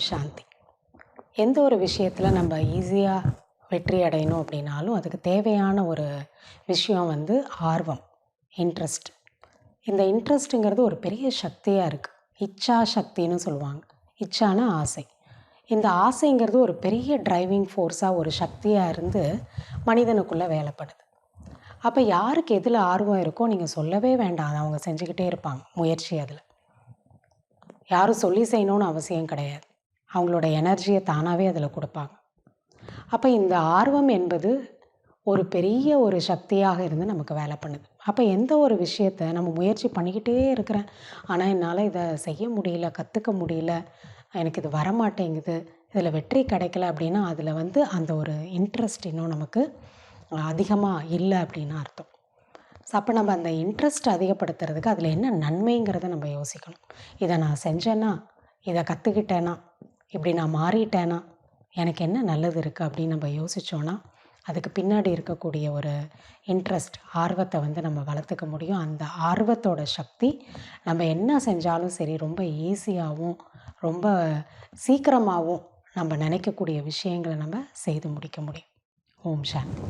சாந்தி. எந்த ஒரு விஷயத்தில் நம்ம ஈஸியாக வெற்றி அடையணும் அப்படின்னாலும் அதுக்கு தேவையான ஒரு விஷயம் வந்து ஆர்வம் இன்ட்ரெஸ்ட் இந்த இன்ட்ரெஸ்ட்டுங்கிறது ஒரு பெரிய சக்தியாக இருக்குது இச்சா சக்தின்னு சொல்லுவாங்க. இச்சான ஆசை. இந்த ஆசைங்கிறது ஒரு பெரிய டிரைவிங் ஃபோர்ஸாக ஒரு சக்தியாக இருந்து மனிதனுக்குள்ளே வேலைப்படுது. அப்போ யாருக்கு எதில் ஆர்வம் இருக்கோ நீங்கள் சொல்லவே வேண்டாம். அவங்க செஞ்சுக்கிட்டே இருப்பாங்க. முயற்சி அதில். யாரும் சொல்லி செய்யணும்னு அவசியம் கிடையாது. அவங்களோட எனர்ஜியை தானாகவே அதில் கொடுப்பாங்க. அப்போ இந்த ஆர்வம் என்பது ஒரு பெரிய ஒரு சக்தியாக இருந்து நமக்கு வேலை பண்ணுது. அப்போ எந்த ஒரு விஷயத்த நம்ம முயற்சி பண்ணிக்கிட்டே இருக்கிறேன். ஆனால் என்னால் இதை செய்ய முடியல கற்றுக்க முடியல எனக்கு இது வரமாட்டேங்குது இதில் வெற்றி கிடைக்கல அப்படின்னா அதில் வந்து அந்த ஒரு இன்ட்ரெஸ்ட் இன்னும் நமக்கு அதிகமாக இல்லை அப்படின்னு அர்த்தம். ஸோ அப்போ நம்ம அந்த இன்ட்ரெஸ்ட் அதிகப்படுத்துறதுக்கு அதில் என்ன நன்மைங்கிறத நம்ம யோசிக்கணும். இதை நான் செஞ்சேன்னா இதை கற்றுக்கிட்டேன்னா இப்படி நான் மாறிட்டேன்னா எனக்கு என்ன நல்லது இருக்குது அப்படின்னு நம்ம யோசித்தோன்னா அதுக்கு பின்னாடி இருக்கக்கூடிய ஒரு இன்ட்ரெஸ்ட் ஆர்வத்தை வந்து நம்ம வளர்த்துக்க முடியும். அந்த ஆர்வத்தோட சக்தி நம்ம என்ன செஞ்சாலும் சரி ரொம்ப ஈஸியாகவும் ரொம்ப சீக்கிரமாகவும் நம்ம நினைக்கக்கூடிய விஷயங்களை நம்ம செய்து முடிக்க முடியும். ஓம் சாந்தி.